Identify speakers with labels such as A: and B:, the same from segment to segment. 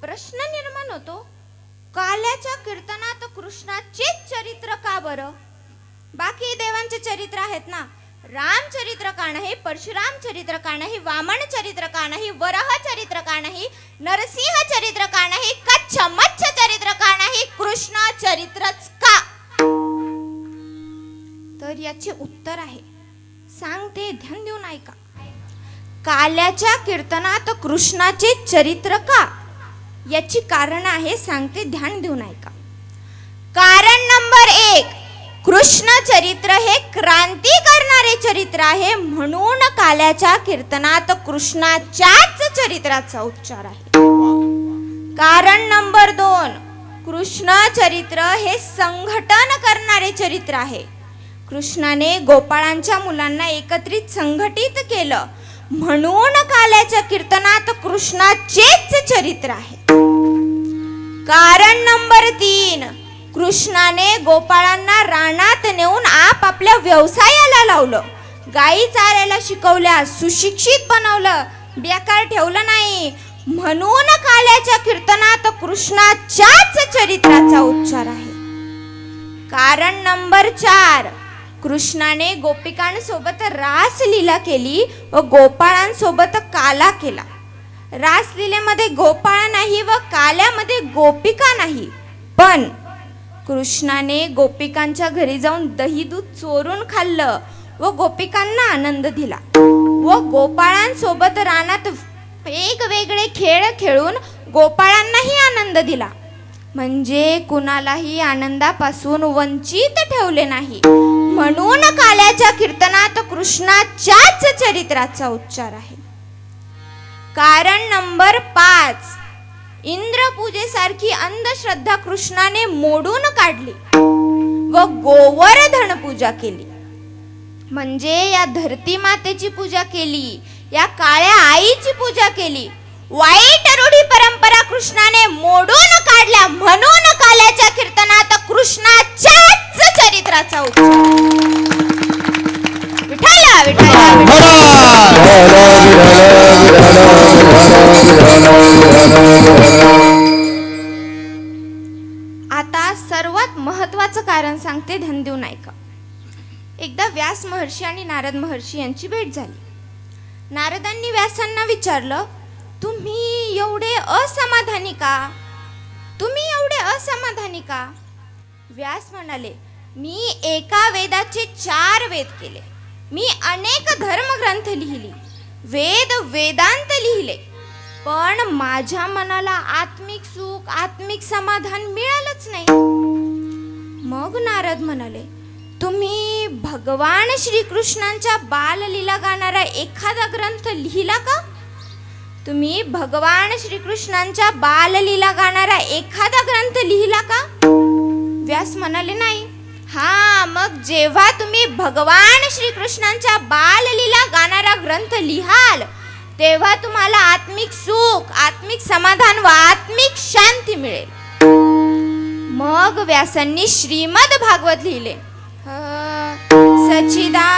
A: प्रश्न निर्माण होतो. काल्याच्या कीर्तनात कृष्णाचेच चरित्र का बरं? बाकी देवांचे चरित्र आहेत ना? रामचरित्र का नाही? परशुराम चरित्र का नाही? वामन चरित्र का नाही? वरह चरित्र का नाही? नरसिंह चरित्र का नाही? कच्छ मच्छ चरित्र का नाही? कृष्ण चरित्रच का? तर याचे उत्तर आहे. सांगते ध्यान देऊन ऐका. काल्याच्या कीर्तनात कृष्णाचे चरित्र का? याची कारण आहे सांगते ध्यान देऊन ऐका. कारण नंबर एक कृष्ण चरित्र हे क्रांती करणारे चरित्र आहे म्हणून काल्याच्या कीर्तनात कृष्णाच्याच चरित्राचा उच्चार आहे. कारण नंबर दोन कृष्ण चरित्र हे संघटन करणारे चरित्र आहे. कृष्णाने गोपाळांच्या मुलांना एकत्रित संघटित केलं म्हणून काल्याच्या कीर्तनात कृष्णाचेच चरित्र आहे. कारण नंबर तीन कृष्णाने गोपाळांना रानात नेऊन आप आपल्या व्यवसायाला लावलं. गायी चारायला शिकवल्या सुशिक्षित बनवलं बेकार ठेवलं नाही. म्हणून काल्याच्या कीर्तनात कृष्णाच्याच चरित्राचा उच्चार आहे. कारण नंबर चार कृष्णाने गोपिकांसोबत रासलीला केली व गोपाळांसोबत काला केला. रासलीलेमध्ये गोपाळ नाही व काल्यामध्ये गोपिका नाही. पण कृष्णाने गोपिकांच्या घरी जाऊन दही दूध चोरून खाल्लं व गोपिकांना आनंद दिला व गोपाळांसोबत रानात वेगवेगळे खेळ खेळून गोपाळांनाही आनंद दिला. म्हणजे कुणालाही आनंदापासून वंचित ठेवले नाही. म्हणून काल्याच्या कीर्तनात कृष्णाच्याच चरित्राचा उच्चार आहे. कारण नंबर पाच. इंद्रपूजेसारखी अंधश्रद्धा कृष्णाने मोडून काढली व गोवर्धन पूजा केली. म्हणजे या धरती मातेची पूजा केली या काळ्या आईची पूजा केली वाईट रूढी परंपरा कृष्णाने मोडून काढल्या म्हणून काल्याच्या कीर्तनात कृष्णाच्याच चरित्राचा उच्चार. विठाला विठाला विठाला. आता सर्वात महत्वाचं कारण सांगते धनदेव नायका. एकदा व्यास महर्षी आणि नारद महर्षी यांची भेट झाली. नारदांनी व्यासांना विचारलं तुम्ही एवढे असमाधानी का? तुम्ही एवढे असमाधानी का? व्यास म्हणाले मी एका वेदाचे चार वेद केले. मी अनेक धर्मग्रंथ लिहिली. वेद वेदांत लिहिले. पण माझ्या मनाला आत्मिक सुख आत्मिक समाधान मिळालंच नाही. मग नारद म्हणाले तुम्ही भगवान श्रीकृष्णांच्या बाललीला गाणारा एखादा ग्रंथ लिहिला का? तुम्ही भगवान श्रीकृष्णांच्या बाललीला गाणारा एखादा ग्रंथ लिहिला का? व्यास म्हणाले नाही. हा मग जेव्हा तुम्ही भगवान श्रीकृष्णांच्या बाललीला गाणारा ग्रंथ लिहाल तेव्हा तुम्हाला आत्मिक सुख आत्मिक समाधान व आत्मिक शांती मिळेल. मग व्यासांनी श्रीमद भागवत लिहिले सचिदा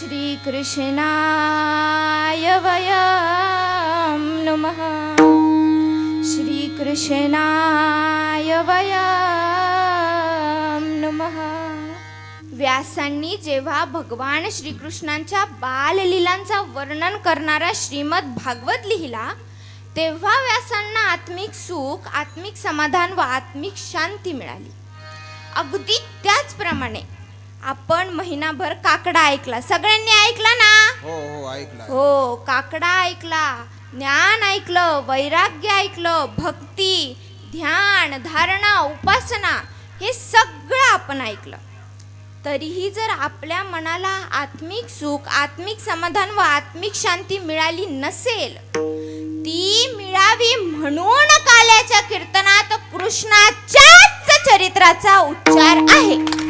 A: श्रीकृष्णाय वयं नमः। श्रीकृष्णाय वयं नमः। व्यासांनी जेव्हा भगवान श्रीकृष्णांच्या बाललीलांचा वर्णन करणारा श्रीमद भागवत लिहिला तेव्हा व्यासांना आत्मिक सुख आत्मिक समाधान व आत्मिक शांती मिळाली. अगदी त्याचप्रमाणे आपण महिनाभर काकडा ऐकला. सगळ्यांनी ऐकला ना?
B: हो हो ऐकला.
A: हो काकडा ऐकला ज्ञान ऐकलं वैराग्य ऐकलं भक्ती ध्यान धारणा उपासना हे सगळं आपण ऐकलं. तरीही जर आपल्या मनाला आत्मिक सुख आत्मिक समाधान व आत्मिक शांती मिळाली नसेल ती मिळावी म्हणून काल्याच्या कीर्तनात कृष्णाच्याच चरित्राचा उच्चार आहे.